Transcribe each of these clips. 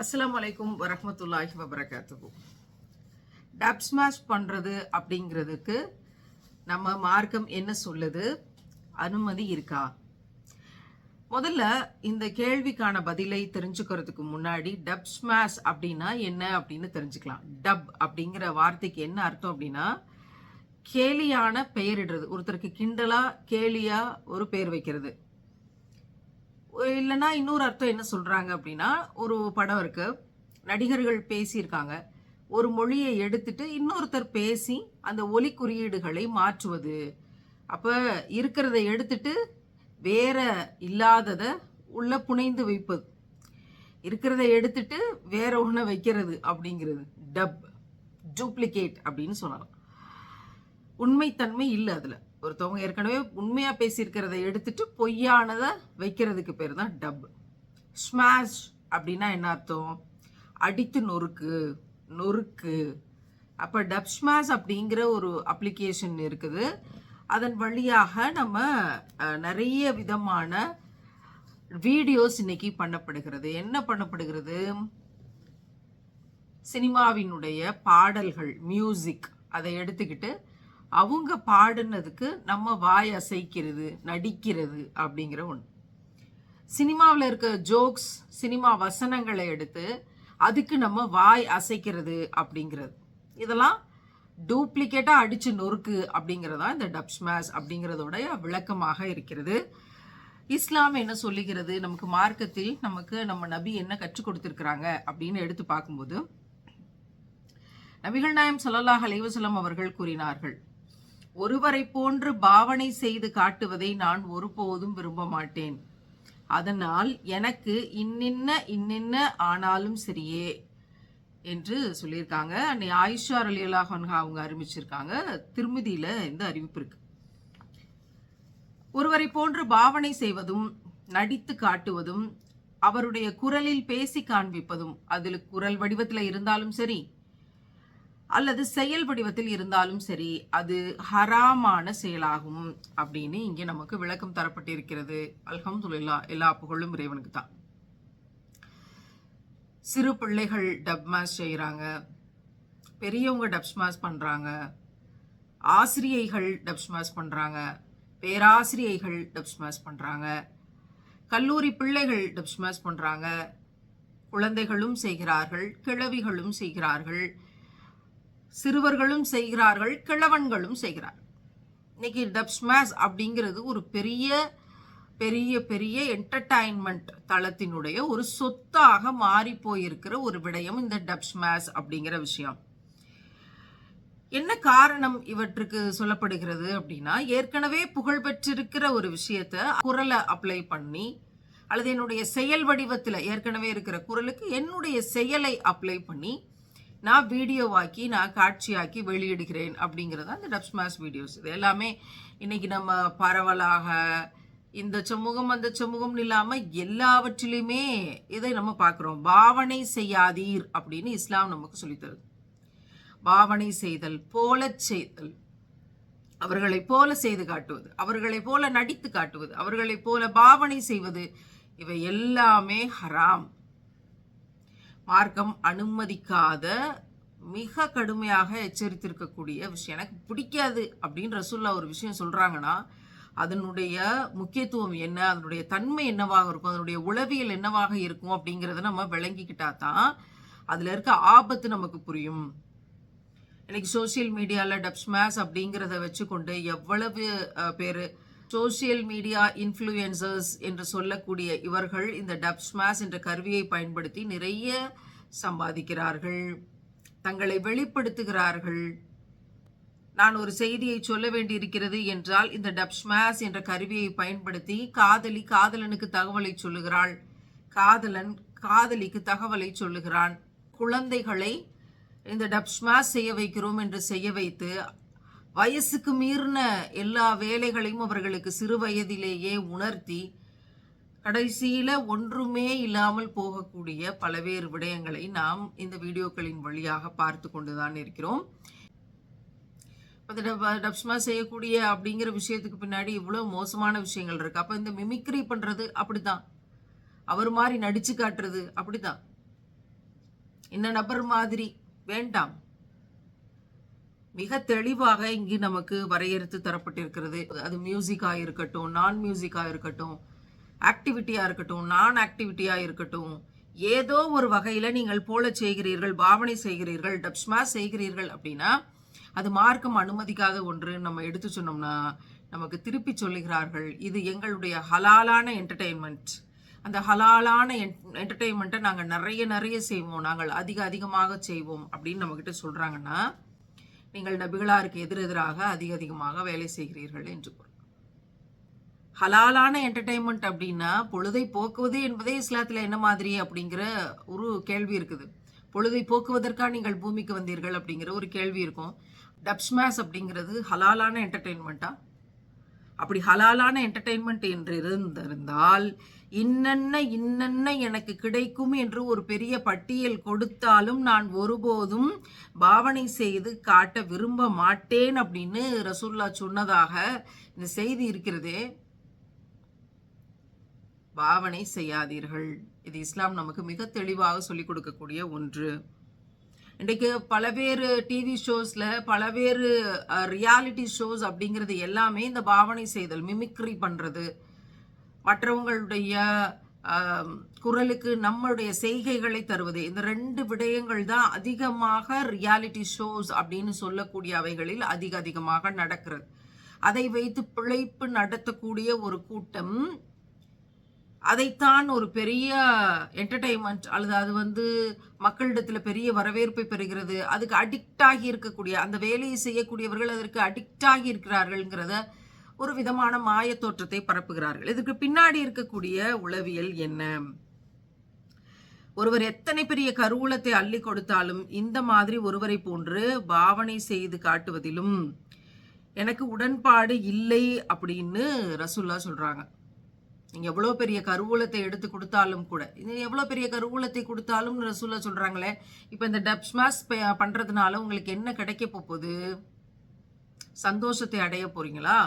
அஸ்லாம் அலைக்கும் வரமத்துல்லாஹி வபரகாத்துக்கு டப் ஸ்மாஷ் பண்ணுறது அப்படிங்கிறதுக்கு நம்ம மார்க்கம் என்ன சொல்லுது? அனுமதி இருக்கா? முதல்ல இந்த கேள்விக்கான பதிலை தெரிஞ்சுக்கிறதுக்கு முன்னாடி டப் ஸ்மாஷ் அப்படின்னா என்ன அப்படின்னு தெரிஞ்சுக்கலாம். டப் அப்படிங்கிற வார்த்தைக்கு என்ன அர்த்தம் அப்படின்னா கேலியான பெயரிடுறது. ஒருத்தருக்கு கிண்டலாக கேலியாக ஒரு பெயர் வைக்கிறது. இல்லைன்னா இன்னொரு அர்த்தம் என்ன சொல்கிறாங்க அப்படின்னா ஒரு படம் இருக்கு. நடிகர்கள் பேசியிருக்காங்க. ஒரு மொழியை எடுத்துட்டு இன்னொருத்தர் பேசி அந்த ஒலி குறியீடுகளை மாற்றுவது. அப்போ இருக்கிறத எடுத்துட்டு வேற இல்லாததை உள்ள புனைந்து வைப்பது. இருக்கிறத எடுத்துட்டு வேற ஒன்றை வைக்கிறது அப்படிங்கிறது. டப் டூப்ளிகேட் அப்படின்னு சொல்லலாம். உண்மைத்தன்மை இல்லை அதில். ஒருத்தவங்க ஏற்கனவே உண்மையாக பேசியிருக்கிறத எடுத்துட்டு பொய்யானதை வைக்கிறதுக்கு பேர் தான் டப் ஸ்மாஷ் அப்படின்னா என்ன அர்த்தம்? அடித்து நொறுக்கு நொறுக்கு. அப்போ டப் ஸ்மாஷ் அப்படிங்கிற ஒரு அப்ளிகேஷன் இருக்குது. அதன் வழியாக நம்ம நிறைய விதமான வீடியோஸ் இன்னைக்கு பண்ணப்படுகிறது. என்ன பண்ணப்படுகிறது? சினிமாவினுடைய பாடல்கள் மியூசிக் அதை எடுத்துக்கிட்டு அவங்க பாடுனதுக்கு நம்ம வாய் அசைக்கிறது நடிக்கிறது அப்படிங்கிற ஒன்று சினிமாவில் இருக்க ஜோக்ஸ் சினிமா வசனங்களை எடுத்து அதுக்கு நம்ம வாய் அசைக்கிறது அப்படிங்கிறது. இதெல்லாம் டூப்ளிகேட்டாக அடித்து நொறுக்கு அப்படிங்கிறதா இந்த டப் ஸ்மாஷ் அப்படிங்கிறதோடைய விளக்கமாக இருக்கிறது. இஸ்லாம் என்ன சொல்லுகிறது? நமக்கு மார்க்கத்தில் நமக்கு நம்ம நபி என்ன கற்றுக் கொடுத்துருக்குறாங்க அப்படின்னு எடுத்து பார்க்கும்போது நபிகள் நாயம் சல்லாஹ் அலைவசலம் அவர்கள் கூறினார்கள். ஒருவரை போன்று பாவனை செய்து காட்டுவதை நான் ஒருபோதும் விரும்ப மாட்டேன். அதனால் எனக்கு இன்னின்ன இன்னின்ன ஆனாலும் சரியே என்று சொல்லியிருக்காங்க. அன்னை ஆயிஷா அலி அவங்க அறிவிச்சிருக்காங்க. திருமதியில இந்த அறிவிப்பு இருக்கு. ஒருவரை போன்று பாவனை செய்வதும் நடித்து காட்டுவதும் அவருடைய குரலில் பேசி காண்பிப்பதும் அதில் குரல் வடிவத்தில் இருந்தாலும் சரி அல்லது செயல் வடிவத்தில் இருந்தாலும் சரி அது ஹராமான செயலாகும் அப்படின்னு இங்கே நமக்கு விளக்கம் தரப்பட்டிருக்கிறது. அல்ஹம்துல்லா எல்லா புகழும் இறைவனுக்கு தான் சிறு பிள்ளைகள் டப் மாஸ் செய்கிறாங்க பெரியவங்க டப்ஸ் மாஸ் பண்ணுறாங்க ஆசிரியைகள் டப்ஸ் மாஸ் பண்ணுறாங்க பேராசிரியைகள் டப்ஸ் ஸ்மாஷ் பண்ணுறாங்க கல்லூரி பிள்ளைகள் டப்ஸ் ஸ்மாஷ் பண்ணுறாங்க குழந்தைகளும் செய்கிறார்கள் கிழவிகளும் செய்கிறார்கள். சிறுவர்களும் செய்கிறார்கள் கிழவன்களும் செய்கிறார்கள். இன்னைக்கு டப் ஸ்மாஷ் அப்படிங்கிறது ஒரு பெரிய பெரிய பெரிய என்டர்டைன்மெண்ட் தளத்தினுடைய ஒரு சொத்தாக மாறி போயிருக்கிற ஒரு விடயம் இந்த டப் ஸ்மாஷ் அப்படிங்கிற விஷயம். என்ன காரணம் இவற்றுக்கு சொல்லப்படுகிறது அப்படின்னா ஏற்கனவே புகழ் பெற்றிருக்கிற ஒரு விஷயத்த குரலை அப்ளை பண்ணி அல்லது என்னுடைய செயல் வடிவத்தில் ஏற்கனவே இருக்கிற குரலுக்கு என்னுடைய செயலை அப்ளை பண்ணி நான் வீடியோவாக்கி நான் காட்சியாக்கி வெளியிடுகிறேன் அப்படிங்கிறது அந்த டப் ஸ்மாஷ் வீடியோஸ் இது எல்லாமே இன்றைக்கி நம்ம பரவலாக இந்த சமூகம் அந்த சமூகம்னு இல்லாமல் எல்லாவற்றிலுமே இதை நம்ம பார்க்குறோம். பாவனை செய்யாதீர் அப்படின்னு இஸ்லாம் நமக்கு சொல்லித் தருது. பாவனை செய்தல் போல செய்தல். அவர்களைப் போல செய்து காட்டுவது அவர்களைப் போல நடித்து காட்டுவது அவர்களைப் போல பாவனை செய்வது இவை எல்லாமே ஹராம். மார்க்கம் அனுமதிக்காத மிக கடுமையாக எச்சரித்திருக்கக்கூடிய விஷயம். எனக்கு பிடிக்காது அப்படின்னு ரசூல்லா ஒரு விஷயம் சொல்கிறாங்கன்னா அதனுடைய முக்கியத்துவம் என்ன அதனுடைய தன்மை என்னவாக இருக்கும் அதனுடைய உளவியல் என்னவாக இருக்கும் அப்படிங்கிறத நம்ம விளங்கிக்கிட்டா தான் அதில் இருக்க ஆபத்து நமக்கு புரியும். இன்னைக்கு சோஷியல் மீடியாவில் டப்ஸ்மேஸ் அப்படிங்கிறத வச்சுக்கொண்டு எவ்வளவு பேர் சோஷியல் மீடியா இன்ஃப்ளூயன்சர்ஸ் என்று சொல்லக்கூடிய இவர்கள் இந்த டப் ஸ்மாஷ் என்ற கருவியை பயன்படுத்தி நிறைய சம்பாதிக்கிறார்கள் தங்களை வெளிப்படுத்துகிறார்கள். நான் ஒரு செய்தியை சொல்ல வேண்டியிருக்கிறது என்றால் இந்த டப் ஸ்மாஷ் என்ற கருவியை பயன்படுத்தி காதலி காதலனுக்கு தகவலை சொல்லுகிறாள். காதலன் காதலிக்கு தகவலை சொல்லுகிறான். குழந்தைகளை இந்த டப் ஸ்மாஷ் செய்ய வைக்கிறோம் என்று செய்ய வைத்து வயசுக்கு மீறின எல்லா வேலைகளையும் அவர்களுக்கு சிறு வயதிலேயே உணர்த்தி கடைசியில ஒன்றுமே இல்லாமல் போகக்கூடிய பல்வேறு விடயங்களை நாம் இந்த வீடியோக்களின் வழியாக பார்த்து கொண்டுதான் இருக்கிறோம். டப்ஸ்மா செய்யக்கூடிய அப்படிங்கிற விஷயத்துக்கு பின்னாடி இவ்வளோ மோசமான விஷயங்கள் இருக்கு. அப்போ இந்த மிமிக்ரி பண்றது அப்படிதான் அவர் மாதிரி நடிச்சு காட்டுறது அப்படிதான் இந்த நபர் மாதிரி? வேண்டாம். மிக தெளிவாக இங்கு நமக்கு வரையறுத்து தரப்பட்டிருக்கிறது. அது மியூசிக்காக இருக்கட்டும் நான் மியூசிக்காக இருக்கட்டும் ஆக்டிவிட்டியாக இருக்கட்டும் நான் ஆக்டிவிட்டியாக இருக்கட்டும் ஏதோ ஒரு வகையில் நீங்கள் போல செய்கிறீர்கள் பாவனை செய்கிறீர்கள் டப்ஸ்மா செய்கிறீர்கள் அப்படின்னா அது மார்க்கம் அனுமதிக்காத ஒன்று. நம்ம எடுத்து சொன்னோம்னா நமக்கு திருப்பி சொல்லுகிறார்கள் இது எங்களுடைய ஹலாலான என்டர்டெயின்மெண்ட் அந்த ஹலாலான என்டர்டெயின்மெண்ட்டை நாங்கள் நிறைய நிறைய செய்வோம். நாங்கள் அதிக அதிகமாக செய்வோம் அப்படின்னு நம்மக்கிட்ட சொல்கிறாங்கன்னா நீங்கள் நபிகளாருக்கு எதிரெதிராக அதிக அதிகமாக வேலை செய்கிறீர்கள் என்று பொருள். ஹலாலான என்டர்டைன்மெண்ட் அப்படின்னா பொழுதை போக்குவது என்பதே இஸ்லாத்தில் என்ன மாதிரி அப்படிங்கிற ஒரு கேள்வி இருக்குது. பொழுதை போக்குவதற்காக நீங்கள் பூமிக்கு வந்தீர்கள் அப்படிங்கிற ஒரு கேள்வி இருக்கும். டப்ஸ்மேஸ் அப்படிங்கிறது ஹலாலான என்டர்டெயின்மெண்ட்டா அப்படி ஹலாலான என்டர்டெயின்மெண்ட் என்று இருந்திருந்தால் இன்னென்ன இன்னென்ன எனக்கு கிடைக்கும் என்று ஒரு பெரிய பட்டியல் கொடுத்தாலும் நான் ஒருபோதும் பாவனை செய்து காட்ட விரும்ப மாட்டேன் அப்படின்னு ரசூல்லா சொன்னதாக இந்த செய்தி இருக்கிறதே. பாவனை செய்யாதீர்கள். இது இஸ்லாம் நமக்கு மிக தெளிவாக சொல்லிக் கொடுக்கக்கூடிய ஒன்று. இன்றைக்கு பல டிவி ஷோஸில் பல ரியாலிட்டி ஷோஸ் அப்படிங்கிறது எல்லாமே இந்த பாவனை செய்தல் மிமிக்ரி பண்ணுறது மற்றவங்களுடைய குரலுக்கு நம்மளுடைய செய்கைகளை தருவது. இந்த ரெண்டு விடயங்கள் தான் அதிகமாக ரியாலிட்டி ஷோஸ் அப்படின்னு சொல்லக்கூடிய அவைகளில் அதிக அதிகமாக நடக்கிறது. அதை வைத்து பிழைப்பு நடத்தக்கூடிய ஒரு கூட்டம் அதைத்தான் ஒரு பெரிய என்டர்டைன்மெண்ட் அல்லது அது வந்து மக்களிடத்தில் பெரிய வரவேற்பை பெறுகிறது. அதுக்கு அடிக்ட் ஆகி இருக்கக்கூடிய அந்த வேலையை செய்யக்கூடியவர்கள் அதற்கு அடிக்ட் ஆகி இருக்கிறார்கள்ங்கிறத ஒரு விதமான மாய தோற்றத்தை பரப்புகிறார்கள். இதுக்கு பின்னாடி இருக்கக்கூடிய உளவியல் என்ன? ஒருவர் எத்தனை பெரிய கருவூலத்தை அள்ளி கொடுத்தாலும் இந்த மாதிரி ஒருவரை போன்று பாவனை செய்து காட்டுவதிலும் எனக்கு உடன்பாடு இல்லை அப்படின்னு ரசுல்லா சொல்றாங்க. நீங்கள் எவ்வளோ பெரிய கருவூலத்தை எடுத்து கொடுத்தாலும் கூட இது எவ்வளோ பெரிய கருவூலத்தை கொடுத்தாலும் ரசூலா சொல்கிறாங்களே இப்போ இந்த டப்ஸ்மாஸ் பண்ணுறதுனால உங்களுக்கு என்ன கிடைக்க போகுது? சந்தோஷத்தை அடைய போறீங்களா?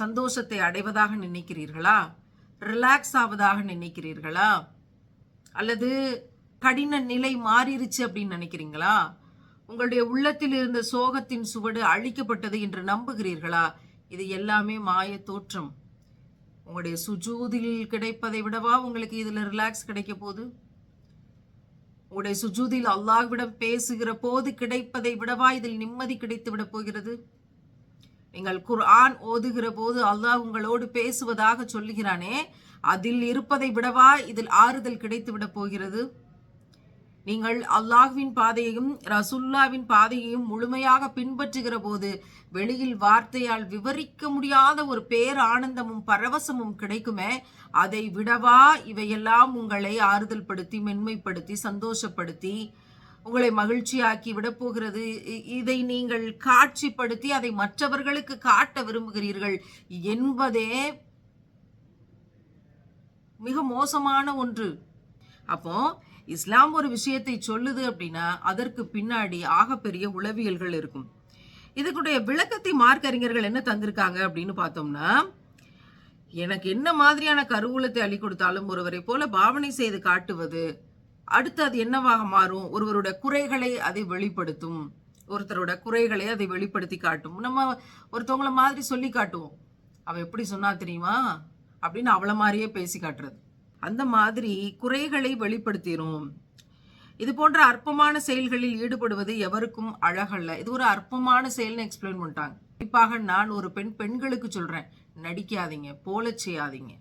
சந்தோஷத்தை அடைவதாக நினைக்கிறீர்களா? ரிலாக்ஸ் ஆவதாக நினைக்கிறீர்களா? அல்லது கடின நிலை மாறிடுச்சு அப்படின்னு நினைக்கிறீங்களா? உங்களுடைய உள்ளத்தில் இருந்த சோகத்தின் சுவடு அழிக்கப்பட்டது என்று நம்புகிறீர்களா? இது எல்லாமே மாய தோற்றம். உங்களுடைய சுஜூதில் கிடைப்பதை விடவா உங்களுக்கு இதில் ரிலாக்ஸ் கிடைக்க போகுது? உங்களுடைய சுஜூதில் அல்லாஹ்விடம் பேசுகிற போது கிடைப்பதை விடவா இதில் நிம்மதி கிடைத்து விட போகிறது? நீங்கள் குர்ஆன் ஓதுகிற போது அல்லாஹ் உங்களோடு பேசுவதாக சொல்லுகிறானே அதில் இருப்பதை விடவா இதில் ஆறுதல் கிடைத்து விட போகிறது? நீங்கள் அல்லாஹ்வின் பாதையையும் ரசுல்லாவின் பாதையையும் முழுமையாக பின்பற்றுகிற போது வெளியில் வார்த்தையால் விவரிக்க முடியாத ஒரு பேர் ஆனந்தமும் பரவசமும் கிடைக்குமே அதை விடவா? இவையெல்லாம் உங்களை ஆறுதல் படுத்தி மென்மைப்படுத்தி சந்தோஷப்படுத்தி உங்களை மகிழ்ச்சியாக்கி விடப்போகிறது. இதை நீங்கள் காட்சிப்படுத்தி அதை மற்றவர்களுக்கு காட்ட விரும்புகிறீர்கள் என்பதே மிக மோசமான ஒன்று. அப்போ இஸ்லாம் ஒரு விஷயத்தை சொல்லுது அப்படின்னா அதற்கு பின்னாடி ஆகப்பெரிய உளவியல்கள் இருக்கும். இதுக்குடைய விளக்கத்தை மார்க் அறிஞர்கள் என்ன தந்திருக்காங்க அப்படின்னு பார்த்தோம்னா எனக்கு என்ன மாதிரியான கருவூலத்தை அள்ளி கொடுத்தாலும் ஒருவரை போல பாவனை செய்து காட்டுவது அடுத்து அது என்னவாக மாறும்? ஒருவருடைய குறைகளை அதை வெளிப்படுத்தும். ஒருத்தரோட குறைகளை அதை வெளிப்படுத்தி காட்டும். நம்ம ஒருத்தவங்கள மாதிரி சொல்லி காட்டுவோம். அவ எப்படி சொன்னா தெரியுமா? அப்படின்னு அவளை மாதிரியே பேசி காட்டுறது. அந்த மாதிரி குறைகளை வெளிப்படுத்திடும் இது போன்ற அற்பமான செயல்களில் ஈடுபடுவது எவருக்கும் அழகல்ல. இது ஒரு அற்பமான செயல்னு எக்ஸ்பிளைன் பண்ணிட்டாங்க. குறிப்பாக நான் ஒரு பெண் பெண்களுக்கு சொல்றேன். நடிக்காதீங்க போல செய்யாதீங்க.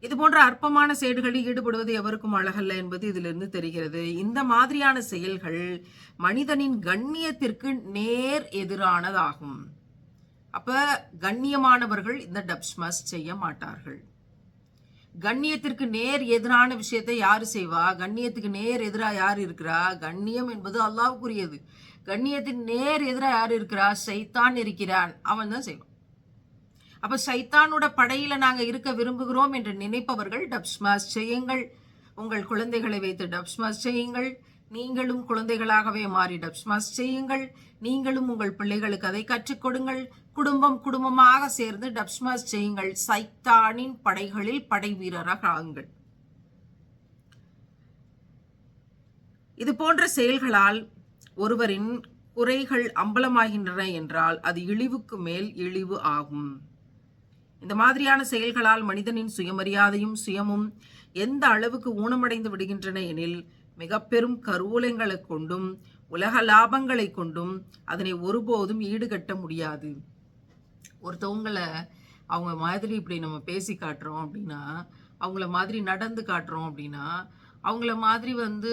இது போன்ற அற்பமான செயல்களில் ஈடுபடுவது எவருக்கும் அழகல்ல என்பது இதிலிருந்து தெரிகிறது. இந்த மாதிரியான செயல்கள் மனிதனின் கண்ணியத்திற்கு நேர் எதிரானதாகும். அப்ப கண்ணியமானவர்கள் இந்த டப்ஸ்மஸ் செய்ய மாட்டார்கள். கண்ணியத்திற்கு நேர் எதிரான விஷயத்தை யார் செய்வா? கண்ணியத்துக்கு நேர் எதிராக யார் இருக்கிறா? கண்ணியம் என்பது அல்லாவுக்குரியது கண்ணியத்தின் நேர் எதிராக யார் இருக்கிறா? சைத்தான் இருக்கிறான். அவன் தான் செய்வான். அப்ப சைத்தானோட படையில நாங்க இருக்க விரும்புகிறோம் என்று நினைப்பவர்கள் டப்ஸ்மாஸ் செய்யுங்கள். உங்கள் குழந்தைகளை வைத்து டப்ஸ்மாஸ் செய்யுங்கள். நீங்களும் குழந்தைகளாகவே மாறி டப்ஸ்மாஸ் செய்யுங்கள். நீங்களும் உங்கள் பிள்ளைகளுக்கு அதை கற்றுக் கொடுங்கள். குடும்பம் குடும்பமாக சேர்ந்து டப்ஸ்மாஸ் செய்யுங்கள். சைத்தானின் படைகளில் படை வீரராக ஆகுங்கள். இது போன்ற செயல்களால் ஒருவரின் குறைகள் அம்பலமாகின்றன என்றால் அது இழிவுக்கு மேல் இழிவு ஆகும். இந்த மாதிரியான செயல்களால் மனிதனின் சுயமரியாதையும் சுயமும் எந்த அளவுக்கு ஊனமடைந்து விடுகின்றன எனில் மிக பெரும் கருவூலங்களை கொண்டும் உலக லாபங்களை கொண்டும் அதனை ஒருபோதும் ஈடுகட்ட முடியாது. ஒருத்தவங்களை அவங்க மாதிரி இப்படி நம்ம பேசி காட்டுறோம் அப்படின்னா அவங்கள மாதிரி நடந்து காட்டுறோம் அப்படின்னா அவங்கள மாதிரி வந்து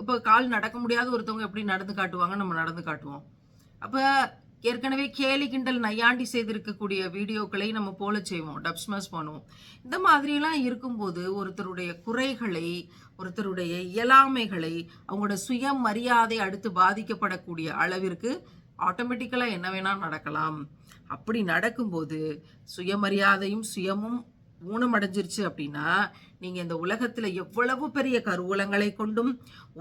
இப்போ கால் நடக்க முடியாத ஒருத்தவங்க எப்படி நடந்து காட்டுவாங்க? நம்ம நடந்து காட்டுவோம். அப்போ ஏற்கனவே கேலி கிண்டல் நையாண்டி செய்திருக்கக்கூடிய வீடியோக்களை நம்ம போல செய்வோம் டப்ஸ்மஸ் பண்ணுவோம். இந்த மாதிரிலாம் இருக்கும்போது ஒருத்தருடைய குறைகளை ஒருத்தருடைய இயலாமைகளை அவங்களோட சுய மரியாதை அடுத்து பாதிக்கப்படக்கூடிய அளவிற்கு ஆட்டோமேட்டிக்கலாக என்ன வேணால் நடக்கலாம். அப்படி நடக்கும்போது சுயமரியாதையும் சுயமும் ஊனமடைஞ்சிருச்சு அப்படின்னா நீங்கள் இந்த உலகத்தில் எவ்வளவு பெரிய கருவூலங்களை கொண்டும்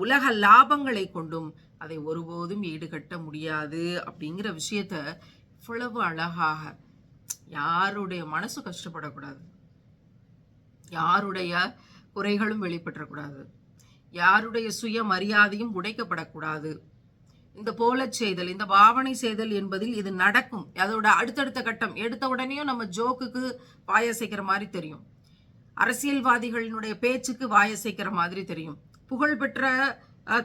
உலக லாபங்களை கொண்டும் அதை ஒருபோதும் ஈடுகட்ட முடியாது அப்படிங்கிற விஷயத்த இவ்வளவு அழகாக யாருடைய மனசு கஷ்டப்படக்கூடாது. யாருடைய குறைகளும் வெளிப்பற்றக்கூடாது யாருடைய சுய மரியாதையும் உடைக்கப்படக்கூடாது. இந்த போலச் செய்தல் இந்த பாவனை செய்தல் என்பதில் இது நடக்கும். அதோட அடுத்தடுத்த கட்டம் எடுத்த உடனேயும் நம்ம ஜோக்குக்கு பாயசைக்கிற மாதிரி தெரியும். அரசியல்வாதிகளினுடைய பேச்சுக்கு வாயசைக்கிற மாதிரி தெரியும். புகழ்பெற்ற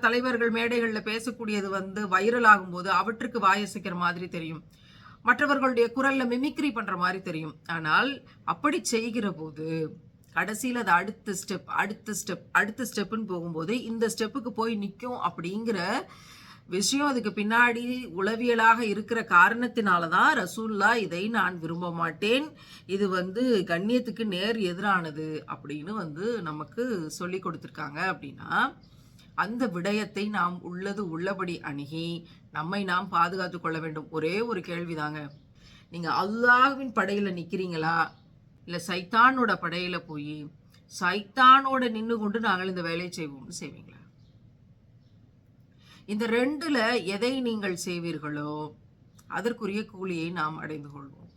தலைவர்கள் மேடைகளில் பேசக்கூடியது வந்து வைரல் ஆகும்போது அவற்றுக்கு வாயசைக்கிற மாதிரி தெரியும். மற்றவர்களுடைய குரல்ல மிமிக்ரி பண்ற மாதிரி தெரியும். ஆனால் அப்படி செய்கிற போது கடைசியில் அது அடுத்த ஸ்டெப் அடுத்த ஸ்டெப் அடுத்த ஸ்டெப்புன்னு போகும்போது இந்த ஸ்டெப்புக்கு போய் நிற்கும் அப்படிங்கிற விஷயம் அதுக்கு பின்னாடி உளவியலாக இருக்கிற காரணத்தினால தான் ரசூல்லா இதை நான் விரும்ப மாட்டேன். இது வந்து கண்ணியத்துக்கு நேர் எதிரானது அப்படின்னு வந்து நமக்கு சொல்லி கொடுத்துருக்காங்க அப்படின்னா அந்த விடயத்தை நாம் உள்ளது உள்ளபடி அணுகி நம்மை நாம் பாதுகாத்து கொள்ள வேண்டும். ஒரே ஒரு கேள்விதாங்க. நீங்கள் அல்லாஹ்வின் படையில் நிற்கிறீங்களா இல்லை சைத்தானோட படையில் போய் சைத்தானோட நின்று கொண்டு நாங்கள் இந்த வேலையை செய்வோம்னு செய்வீங்களா? இந்த ரெண்டுல எதை நீங்கள் செய்வீர்களோ அதற்குரிய கூலியை நாம் அடைந்து கொள்வோம்.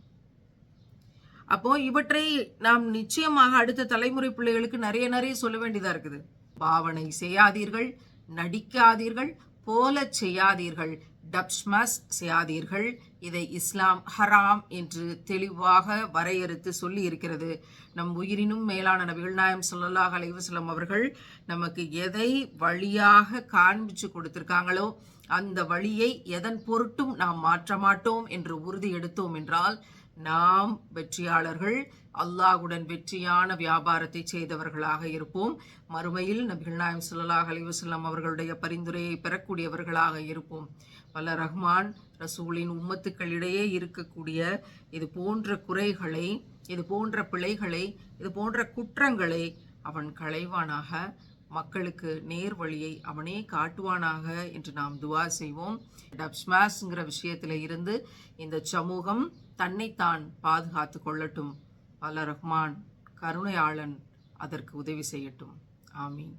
அப்போ இவற்றை நாம் நிச்சயமாக அடுத்த தலைமுறை பிள்ளைகளுக்கு நிறைய நிறைய சொல்ல வேண்டியதா இருக்குது. பாவனை செய்யாதீர்கள் நடிக்காதீர்கள் போல செய்யாதீர்கள் டப்ஸ்மஸ் செய்யாதீர்கள். இதை இஸ்லாம் ஹராம் என்று தெளிவாக வரையறுத்து சொல்லி இருக்கிறது நம் உயிரினும் மேலான நபிகள் நாயம் சொல்லல்லாஹ் அலைவசலம் அவர்கள் நமக்கு எதை வழியாக காண்பிச்சு கொடுத்திருக்காங்களோ அந்த வழியை எதன் பொருட்டும் நாம் மாற்ற மாட்டோம் என்று உறுதி எடுத்தோம் என்றால் நாம் வெற்றியாளர்கள் அல்லாஹுடன் வெற்றியான வியாபாரத்தை செய்தவர்களாக இருப்போம். மறுமையில் நபிகள் நாயம் சுல்லாஹ் அலிவசல்லாம் அவர்களுடைய பரிந்துரையை பெறக்கூடியவர்களாக இருப்போம். பல ரஹ்மான் ரசூலின் உம்மத்துக்களிடையே இருக்கக்கூடிய இது போன்ற குறைகளை இது போன்ற பிழைகளை இது போன்ற குற்றங்களை அவன் களைவானாக மக்களுக்கு நேர் வழியை அவனே காட்டுவானாக என்று நாம் துவா செய்வோம். டப்ஸ்மாஸ்ங்கிற விஷயத்தில் இருந்து இந்த சமூகம் தன்னைத்தான் பாதுகாத்து கொள்ளட்டும். பல ரஹ்மான் கருணையாளன் அதற்கு உதவி செய்யட்டும். ஆமீன்.